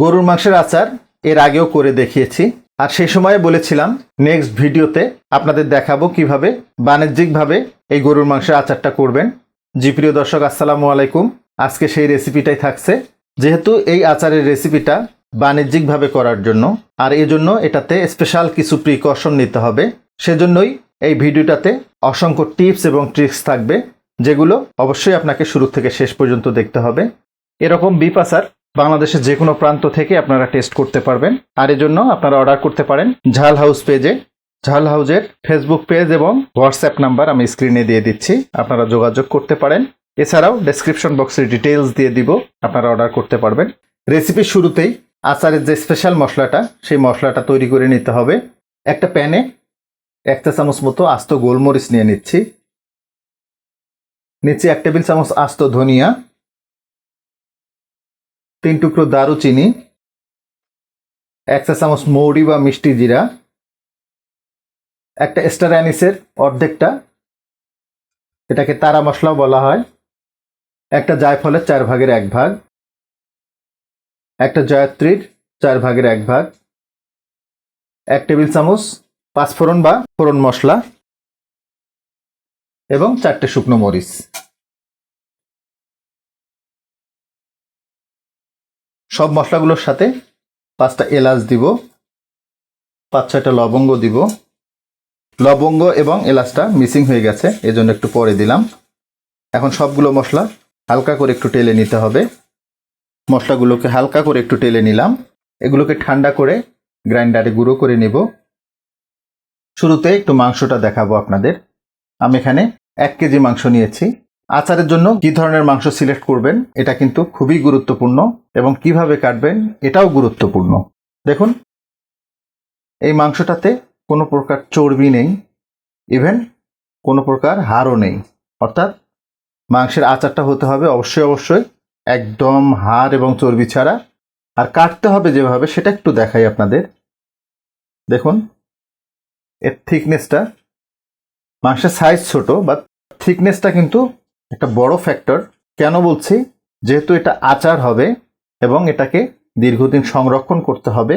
গরুর মাংসের আচার এর আগেও করে দেখিয়েছি। আর সেই সময় বলেছিলাম নেক্সট ভিডিওতে আপনাদের দেখাবো কীভাবে বাণিজ্যিকভাবে এই গরুর মাংসের আচারটা করবেন। জি, প্রিয় দর্শক, আসসালামু আলাইকুম। আজকে সেই রেসিপিটাই থাকছে। যেহেতু এই আচারের রেসিপিটা বাণিজ্যিকভাবে করার জন্য, আর এই জন্য এটাতে স্পেশাল কিছু প্রিকশন নিতে হবে। সেজন্যই এই ভিডিওটাতে অসংখ্য টিপস এবং ট্রিক্স থাকবে, যেগুলো অবশ্যই আপনাকে শুরু থেকে শেষ পর্যন্ত দেখতে হবে। এরকম বিপ আচার বাংলাদেশের যে কোনো প্রান্ত থেকে আপনারা টেস্ট করতে পারবেন। আর এজন্য আপনারা অর্ডার করতে পারেন ঝাল হাউস পেজে ঝাল হাউজের ফেসবুক পেজ এবং হোয়াটসঅ্যাপ নাম্বার আমি স্ক্রিনে দিয়ে দিচ্ছি। আপনারা যোগাযোগ করতে পারেন। এছাড়াও ডেসক্রিপশন বক্সে ডিটেলস দিয়ে দিব। আপনারা অর্ডার করতে পারবেন। রেসিপির শুরুতেই আচারের যে স্পেশাল মশলাটা, সেই মশলাটা তৈরি করে নিতে হবে। একটা প্যানে এক চা চামচ মতো আস্ত গোলমরিচ নিয়ে নিচ্ছি। নিচে এক টেবিল চামচ আস্ত ধনিয়া। তিন টুকরো দারুচিনি, এক চা চামচ মৌরি বা মিষ্টি জিরা, একটা স্টার অ্যানিসের অর্ধেকটা, এটাকে তারা মশলাও বলা হয়, একটা জায়ফলের চার ভাগের এক ভাগ, একটা জয়ত্রীর চার ভাগের এক ভাগ, এক টেবিল চামচ পাঁচফোড়ন বা ফোড়ন মশলা এবং চারটে শুকনো মরিচ। সব মশলাগুলোর সাথে পাঁচটা এলাচ দিব, পাঁচ ছয়টা লবঙ্গ দিব। লবঙ্গ এবং এলাচটা মিসিং হয়ে গেছে, এজন্য একটু পরে দিলাম। এখন সবগুলো মশলা হালকা করে একটু টেলে নিতে হবে। মশলাগুলোকে হালকা করে একটু টেলে নিলাম। এগুলোকে ঠান্ডা করে গ্রাইন্ডারে গুঁড়ো করে নিব। শুরুতে একটু মাংসটা দেখাবো আপনাদের। আমি এখানে এক কেজি মাংস নিয়েছি। আচারের জন্য কি ধরনের মাংস সিলেক্ট করবেন, এটা কিন্তু খুবই গুরুত্বপূর্ণ এবং কীভাবে কাটবেন, এটাও গুরুত্বপূর্ণ। দেখুন, এই মাংসটাতে কোনো প্রকার চর্বি নেই ইভেন কোনো প্রকার হাড়ও নেই। অর্থাৎ মাংসের আচারটা হতে হবে অবশ্যই অবশ্যই একদম হাড় এবং চর্বি ছাড়া। আর কাটতে হবে যেভাবে, সেটা একটু দেখাই আপনাদের। দেখুন, এর থিকনেসটা মাংসের সাইজ ছোট বা থিকনেসটা কিন্তু একটা বড় ফ্যাক্টর কেন বলছি? যেহেতু এটা আচার হবে এবং এটাকে দীর্ঘদিন সংরক্ষণ করতে হবে।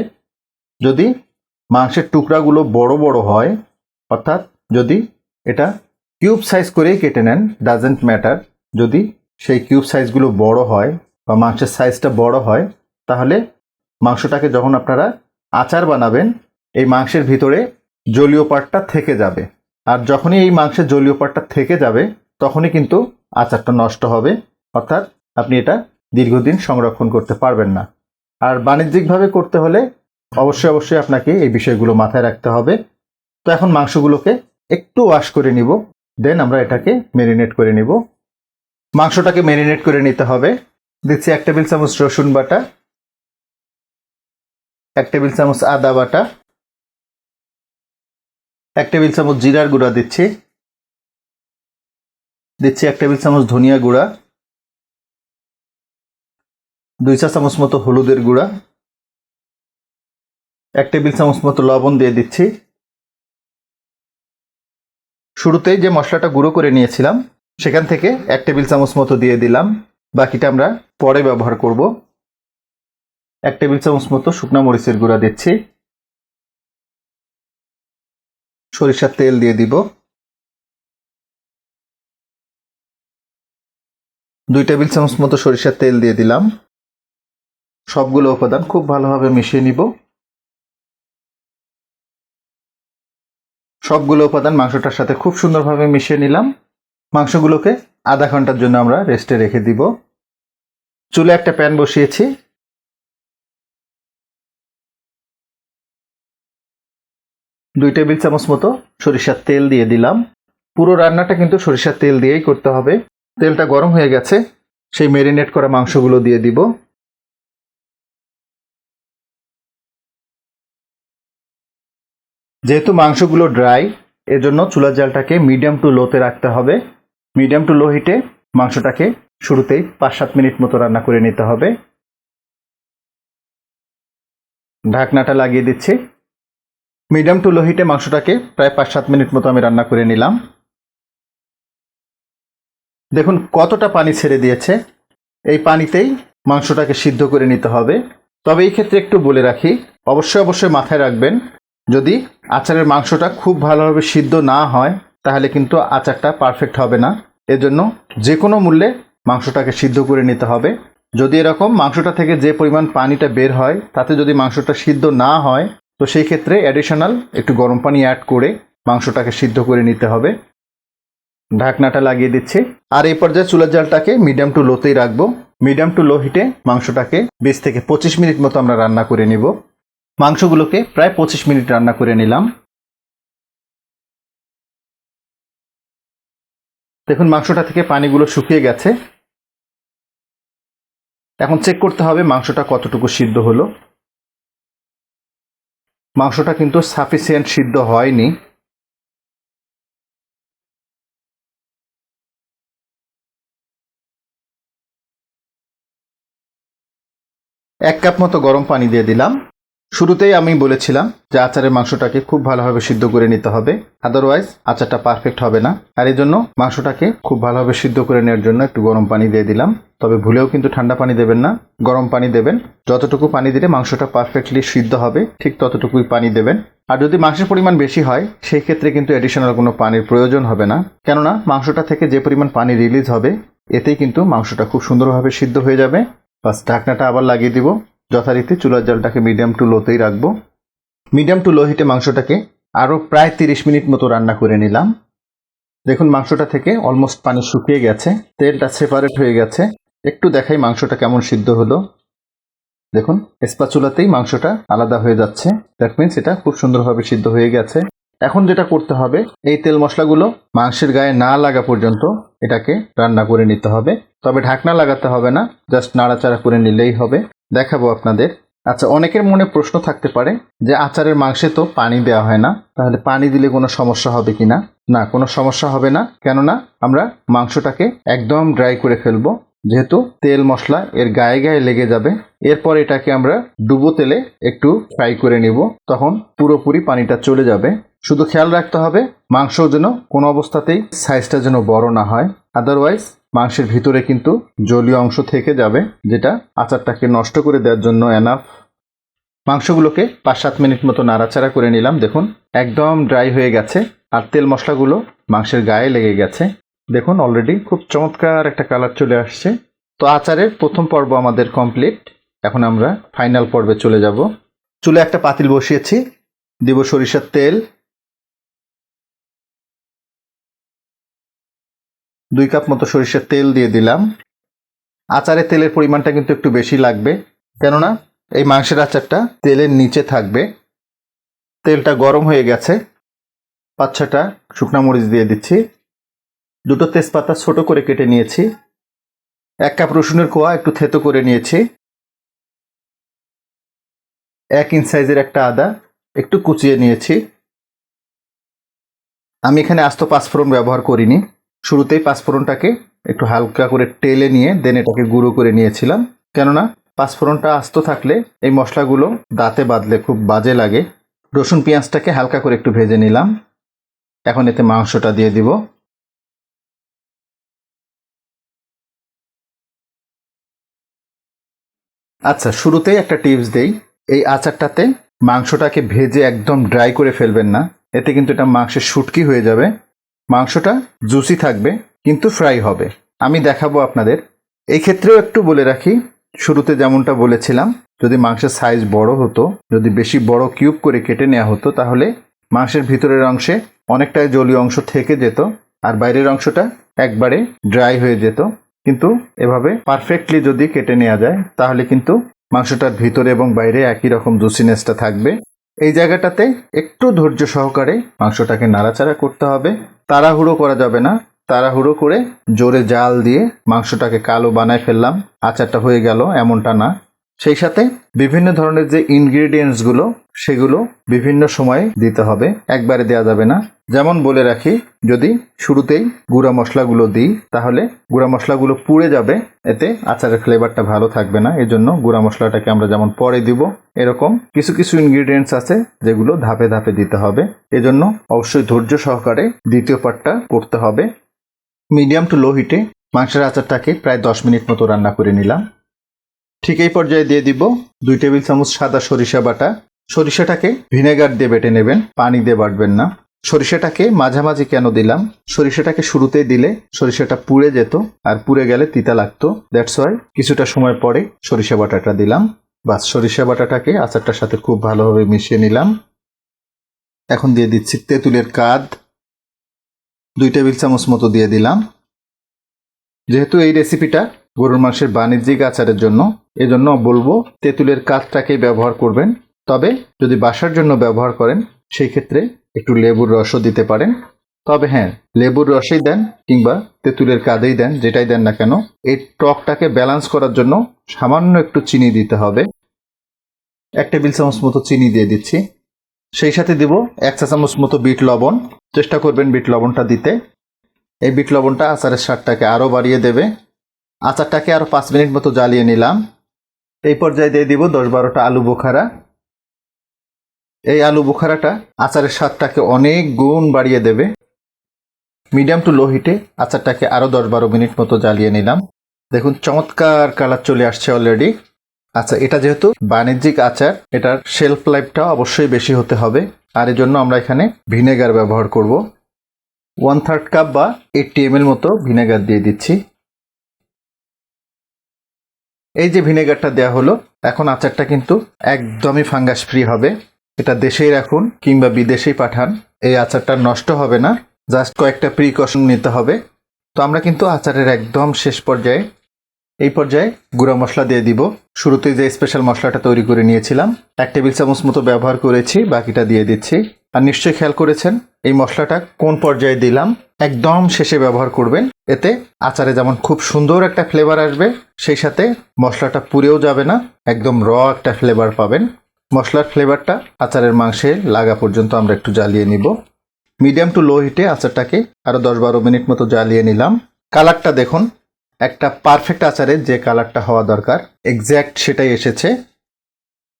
যদি মাংসের টুকরাগুলো বড় বড় হয়, অর্থাৎ যদি এটা কিউব সাইজ করেই কেটে নেন ডাজেন্ট ম্যাটার যদি সেই কিউব সাইজগুলো বড় হয় বা মাংসের সাইজটা বড় হয়, তাহলে মাংসটাকে যখন আপনারা আচার বানাবেন, এই মাংসের ভিতরে জলীয় পাটটা থেকে যাবে। আর যখনই এই মাংসের জলীয় পাটটা থেকে যাবে, তখনই কিন্তু আচারটা নষ্ট হবে, অর্থাৎ আপনি এটা দীর্ঘদিন সংরক্ষণ করতে পারবেন না। আর বাণিজ্যিকভাবে করতে হলে অবশ্যই অবশ্যই আপনাকে এই বিষয়গুলো মাথায় রাখতে হবে। তো এখন মাংসগুলোকে একটু ওয়াশ করে নিব দেন আমরা এটাকে ম্যারিনেট করে নিব। মাংসটাকে ম্যারিনেট করে নিতে হবে। দিচ্ছি এক টেবিল চামচ রসুন বাটা, এক টেবিল চামচ আদা বাটা, এক টেবিল চামচ জিরার গুঁড়া দিচ্ছি। দিচ্ছি এক টেবিল চামচ ধনিয়া গুঁড়া, দুই চা চামচ মতো হলুদের গুঁড়া, এক টেবিল চামচ মতো লবণ দিয়ে দিচ্ছি। শুরুতেই যে মশলাটা গুঁড়ো করে নিয়েছিলাম, সেখান থেকে এক টেবিল চামচ মতো দিয়ে দিলাম। বাকিটা আমরা পরে ব্যবহার করব। এক টেবিল চামচ মতো শুকনা মরিচের গুঁড়া দিচ্ছি। সরিষার তেল দিয়ে দিব। দুই টেবিল চামচ মতো সরিষার তেল দিয়ে দিলাম। সবগুলো উপাদান খুব ভালোভাবে মিশিয়ে নিব। সবগুলো উপাদান মাংসটার সাথে খুব সুন্দরভাবে মিশিয়ে নিলাম। মাংসগুলোকে আধা ঘণ্টার জন্য আমরা রেস্টে রেখে দিব। চুলে একটা প্যান বসিয়েছি। দুই টেবিল চামচ মতো সরিষার তেল দিয়ে দিলাম। পুরো রান্নাটা কিন্তু সরিষার তেল দিয়েই করতে হবে। তেলটা গরম হয়ে গেছে, সেই মেরিনেট করা মাংসগুলো দিয়ে দিব। যেহেতু মাংসগুলো ড্রাই এজন্য চুলার জালটাকে মিডিয়াম টু লোতে রাখতে হবে। মিডিয়াম টু লো হিটে মাংসটাকে শুরুতেই পাঁচ সাত মিনিট মতো রান্না করে নিতে হবে। ঢাকনাটা লাগিয়ে দিচ্ছি। মিডিয়াম টু লো হিটে মাংসটাকে প্রায় পাঁচ সাত মিনিট মতো আমি রান্না করে নিলাম। দেখুন, কতটা পানি ছেড়ে দিয়েছে। এই পানিতেই মাংসটাকে সিদ্ধ করে নিতে হবে। তবে এই ক্ষেত্রে একটু বলে রাখি, অবশ্যই অবশ্যই মাথায় রাখবেন, যদি আচারের মাংসটা খুব ভালোভাবে সিদ্ধ না হয়, তাহলে কিন্তু আচারটা পারফেক্ট হবে না। এজন্য যে কোনো মূল্যে মাংসটাকে সিদ্ধ করে নিতে হবে। যদি এরকম মাংসটা থেকে যে পরিমাণ পানিটা বের হয়, তাতে যদি মাংসটা সিদ্ধ না হয়, তো সেই ক্ষেত্রে অ্যাডিশনাল একটু গরম পানি অ্যাড করে মাংসটাকে সিদ্ধ করে নিতে হবে। ঢাকনাটা লাগিয়ে দিচ্ছি। আর এই পর্যায়ে চুলার জালটাকে মিডিয়াম টু লোতেই রাখব। মিডিয়াম টু লো হিটে মাংসটাকে বিশ থেকে পঁচিশ মিনিট মতো আমরা রান্না করে নিব। মাংসগুলোকে প্রায় পঁচিশ মিনিট রান্না করে নিলাম। দেখুন, মাংসটা থেকে পানিগুলো শুকিয়ে গেছে। এখন চেক করতে হবে মাংসটা কতটুকু সিদ্ধ হলো। মাংসটা কিন্তু সাফিসিয়েন্ট সিদ্ধ হয়নি। এক কাপ মতো গরম পানি দিয়ে দিলাম। শুরুতেই আমি বলেছিলাম যে আচারের মাংসটাকে খুব ভালোভাবে সিদ্ধ করে নিতে হবে। আদারওয়াইজ আচারটা পারফেক্ট হবে না। আর এই জন্য মাংসটাকে খুব ভালোভাবে সিদ্ধ করে নেওয়ার জন্য একটু গরম পানি দিয়ে দিলাম। তবে ভুলেও কিন্তু ঠান্ডা পানি দেবেন না। গরম পানি দেবেন। যতটুকু পানি দিলে মাংসটা পারফেক্টলি সিদ্ধ হবে, ঠিক ততটুকুই পানি দেবেন। আর যদি মাংসের পরিমাণ বেশি হয়, সেই ক্ষেত্রে কিন্তু এডিশনাল কোনো পানির প্রয়োজন হবে না। কেননা, মাংসটা থেকে যে পরিমাণ পানি রিলিজ হবে, এতেই কিন্তু মাংসটা খুব সুন্দরভাবে সিদ্ধ হয়ে যাবে। বাস ঢাকনাটা আবার লাগিয়ে দিব। যথারীতি চুলার জলটাকে মিডিয়াম টু লোতেই রাখব। মিডিয়াম টু লো হিটে মাংসটাকে আরও প্রায় তিরিশ মিনিট মতো রান্না করে নিলাম। দেখুন, মাংসটা থেকে অলমোস্ট পানি শুকিয়ে গেছে। তেলটা সেপারেট হয়ে গেছে। একটু দেখাই মাংসটা কেমন সিদ্ধ হলো। দেখুন স্পাচুলাতেই মাংসটা আলাদা হয়ে যাচ্ছে। দ্যাট মিনস এটা খুব সুন্দরভাবে সিদ্ধ হয়ে গেছে। এখন যেটা করতে হবে, এই তেল মশলাগুলো মাংসের গায়ে না লাগা পর্যন্ত এটাকে রান্না করে নিতে হবে। তবে ঢাকনা লাগাতে হবে না, জাস্ট নাড়াচাড়া করে নিলেই হবে। দেখাবো আপনাদের। আচ্ছা অনেকের মনে প্রশ্ন থাকতে পারে যে আচারের মাংসে তো পানি দেওয়া হয় না, তাহলে পানি দিলে কোনো সমস্যা হবে কি না না, কোনো সমস্যা হবে না। কেননা আমরা মাংসটাকে একদম ড্রাই করে ফেলব, যেহেতু তেল মশলা এর গায়ে গায়ে লেগে যাবে। এরপর এটাকে আমরা ডুবো তেলে একটু ফ্রাই করে নিব, তখন পুরোপুরি পানিটা চলে যাবে। শুধু খেয়াল রাখতে হবে মাংস যেন কোনো অবস্থাতেই সাইজটা যেন বড় না হয়। আদারওয়াইজ মাংসের ভিতরে কিন্তু জলীয় অংশ থেকে যাবে, যেটা আচারটাকে নষ্ট করে দেওয়ার জন্য এনাফ মাংসগুলোকে পাঁচ সাত মিনিট মতো নাড়াচাড়া করে নিলাম, দেখুন, একদম ড্রাই হয়ে গেছে, আর তেল মশলাগুলো মাংসের গায়ে লেগে গেছে। দেখুন অলরেডি খুব চমৎকার একটা কালার চলে আসছে। তো আচারের প্রথম পর্ব আমাদের কমপ্লিট এখন আমরা ফাইনাল পর্বে চলে যাব। চুলে একটা পাতিল বসিয়েছি, দিব সরিষার তেল দুই কাপ মতো সরিষার তেল দিয়ে দিলাম। আচারে তেলের পরিমাণটা কিন্তু একটু বেশি লাগবে। কেননা এই মাংসের আচারটা তেলের নিচে থাকবে। তেলটা গরম হয়ে গেছে। পাঁচ ছটা শুকনা মরিচ দিয়ে দিচ্ছি। দুটো তেজপাতা ছোট করে কেটে নিয়েছি। এক কাপ রসুনের কোয়া একটু থেতো করে নিয়েছি। এক ইঞ্চ সাইজের একটা আদা একটু কুচিয়ে নিয়েছি। আমি এখানে আস্ত পাঁচফোড়ন ব্যবহার করিনি। শুরুতেই পাঁচফোড়নটাকে একটু হালকা করে টেলে নিয়ে দেন এটাকে গুঁড়ো করে নিয়েছিলাম। কেননা পাঁচফোড়নটা আস্ত থাকলে এই মশলাগুলো দাঁতে বাঁধলে খুব বাজে লাগে। রসুন পেঁয়াজটাকে হালকা করে একটু ভেজে নিলাম। এখন এতে মাংসটা দিয়ে দিব। আচ্ছা শুরুতেই একটা টিপস দেই। এই আচারটাতে মাংসটাকে ভেজে একদম ড্রাই করে ফেলবেন না। এতে কিন্তু এটা মাংসের শুটকি হয়ে যাবে। মাংসটা জুসি থাকবে, কিন্তু ফ্রাই হবে। আমি দেখাবো আপনাদের। এই ক্ষেত্রেও একটু বলে রাখি, শুরুতে যেমনটা বলেছিলাম, যদি মাংসের সাইজ বড় হতো, যদি বেশি বড় কিউব করে কেটে নেওয়া হতো, তাহলে মাংসের ভিতরের অংশে অনেকটাই জলীয় অংশ থেকে যেত, আর বাইরের অংশটা একবারে ড্রাই হয়ে যেত। কিন্তু এভাবে পারফেক্টলি যদি কেটে নেওয়া যায়, তাহলে কিন্তু মাংসটার ভিতরে এবং বাইরে একই রকম জুসিনেসটা থাকবে। এই জায়গাটাতে একটু ধৈর্য সহকারে মাংসটাকে নাড়াচাড়া করতে হবে। তাড়াহুড়ো করা যাবে না। তাড়াহুড়ো করে জোরে জাল দিয়ে মাংসটাকে কালো বানায় ফেললাম। আচারটা হয়ে গেল এমনটা না। সেই সাথে বিভিন্ন ধরনের যে ইনগ্রিডিয়েন্টসগুলো সেগুলো বিভিন্ন সময়ে দিতে হবে। একবারে দেওয়া যাবে না। যেমন বলে রাখি, যদি শুরুতেই গুঁড়া মশলাগুলো দিই, তাহলে গুঁড়া মশলাগুলো পুড়ে যাবে। এতে আচারের ফ্লেভারটা ভালো থাকবে না। এজন্য গুঁড়া মশলাটাকে আমরা যেমন পরে দিব, এরকম কিছু কিছু ইনগ্রিডিয়েন্টস আছে যেগুলো ধাপে ধাপে দিতে হবে। এজন্য অবশ্যই ধৈর্য সহকারে দ্বিতীয় পার্টটা করতে হবে। মিডিয়াম টু লো হিটে মাংসের আচারটাকে প্রায় দশ মিনিট মতো রান্না করে নিলাম। ঠিক এই পর্যায়ে দিয়ে দিব দুই টেবিল চামচ সাদা সরিষা বাটা। সরিষাটাকে ভিনেগার দিয়ে বেটে নেবেন, পানি দিয়ে বাটবেন না। সরিষাটাকে মাঝামাঝি কেন দিলাম? সরিষাটাকে শুরুতেই দিলে সরিষাটা পুড়ে যেত আর পুড়ে গেলে তিতা লাগতো। দ্যাটস ওয়াই কিছুটা সময় পরে সরিষা বাটাটা দিলাম। বাস, সরিষা বাটাটাকে আচারটার সাথে খুব ভালোভাবে মিশিয়ে নিলাম। এখন দিয়ে দিচ্ছি তেঁতুলের কাদ। দুই টেবিল চামচ মতো দিয়ে দিলাম। যেহেতু এই রেসিপিটা গরুর মাংসের বাণিজ্যিক আচারের জন্য। এজন্য বলব, তেঁতুলের কাঠটাকেই ব্যবহার করবেন। তবে যদি বাসার জন্য ব্যবহার করেন সেই ক্ষেত্রে একটু লেবুর রসও দিতে পারেন। তবে হ্যাঁ লেবুর রসেই দেন কিংবা তেঁতুলের কাদেই দেন, যেটাই দেন না কেন, এই টকটাকে ব্যালেন্স করার জন্য সামান্য একটু চিনি দিতে হবে। এক টেবিল চামচ মতো চিনি দিয়ে দিচ্ছি। সেই সাথে দিব এক চা চামচ মতো বিট লবণ। চেষ্টা করবেন বিট লবণটা দিতে। এই বিট লবণটা আচারের স্বাদটাকে আরও বাড়িয়ে দেবে। আচারটাকে আরও পাঁচ মিনিট মতো জ্বালিয়ে নিলাম। এই পর্যায়ে দিয়ে দিব দশ বারোটা আলু বোখারা। এই আলু বোখারাটা আচারের স্বাদটাকে অনেক গুণ বাড়িয়ে দেবে। মিডিয়াম টু লো হিটে আচারটাকে আরও দশ বারো মিনিট মতো জ্বালিয়ে নিলাম। দেখুন, চমৎকার কালার চলে আসছে অলরেডি আচ্ছা এটা যেহেতু বাণিজ্যিক আচার, এটার শেলফ লাইফটা অবশ্যই বেশি হতে হবে। আর এর জন্য আমরা এখানে ভিনেগার ব্যবহার করব। ওয়ান থার্ড কাপ বা এইটটি এম মতো ভিনেগার দিয়ে দিচ্ছি। এই যে ভিনেগারটা দেওয়া হলো, এখন আচারটা কিন্তু একদমই ফাঙ্গাস ফ্রি হবে। এটা দেশেই রাখুন কিংবা বিদেশেই পাঠান। এই আচারটা নষ্ট হবে না। জাস্ট কয়েকটা প্রিকশন নিতে হবে। তো আমরা কিন্তু আচারের একদম শেষ পর্যায়ে এই পর্যায়ে গুঁড়া মশলা দিয়ে দিব। শুরুতেই যে স্পেশাল মশলাটা তৈরি করে নিয়েছিলাম, এক টেবিল চামচ মতো ব্যবহার করেছি, বাকিটা দিয়ে দিচ্ছি। আর নিশ্চয়ই খেয়াল করেছেন, এই মশলাটা কোন পর্যায়ে দিলাম, একদম শেষে ব্যবহার করবেন। এতে আচারে যেমন খুব সুন্দর একটা ফ্লেভার আসবে, সেই সাথে মশলাটা পুড়েও যাবে না, একদম র একটা ফ্লেভার পাবেন। মশলার ফ্লেভারটা আচারের মাংসে লাগা পর্যন্ত আমরা একটু জ্বালিয়ে নিব। মিডিয়াম টু লো হিটে আচারটাকে আরও দশ বারো মিনিট মতো জ্বালিয়ে নিলাম। কালারটা দেখুন একটা পারফেক্ট আচারের যে কালারটা হওয়া দরকার এক্স্যাক্ট সেটাই এসেছে।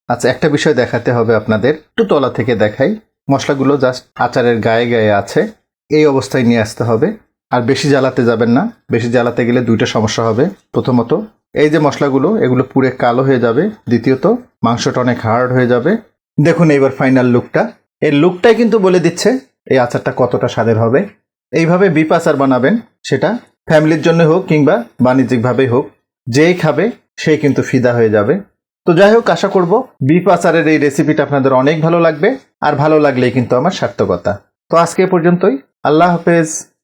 আচ্ছা একটা বিষয় দেখাতে হবে আপনাদের। একটু তলা থেকে দেখাই। মশলাগুলো জাস্ট আচারের গায়ে গায়ে আছে। এই অবস্থায় নিয়ে আসতে হবে। আর বেশি জ্বালাতে যাবেন না। বেশি জ্বালাতে গেলে দুইটা সমস্যা হবে। প্রথমত, এই যে মশলাগুলো, এগুলো পুরে কালো হয়ে যাবে। দ্বিতীয়ত, মাংসটা অনেক হার্ড হয়ে যাবে। দেখুন এইবার ফাইনাল লুকটা এই লুকটাই কিন্তু বলে দিচ্ছে এই আচারটা কতটা স্বাদের হবে। এইভাবে বিপ আচার বানাবেন, সেটা ফ্যামিলির জন্য হোক কিংবা বাণিজ্যিকভাবেই হোক, যেই খাবে সেই কিন্তু ফিদা হয়ে যাবে। তো যাই হোক, আশা করব বিপ আচারের এই রেসিপিটা আপনাদের অনেক ভালো লাগবে, আর ভালো লাগলেই কিন্তু আমার সার্থকতা। তো আজকে পর্যন্তই। আল্লাহ হাফেজ।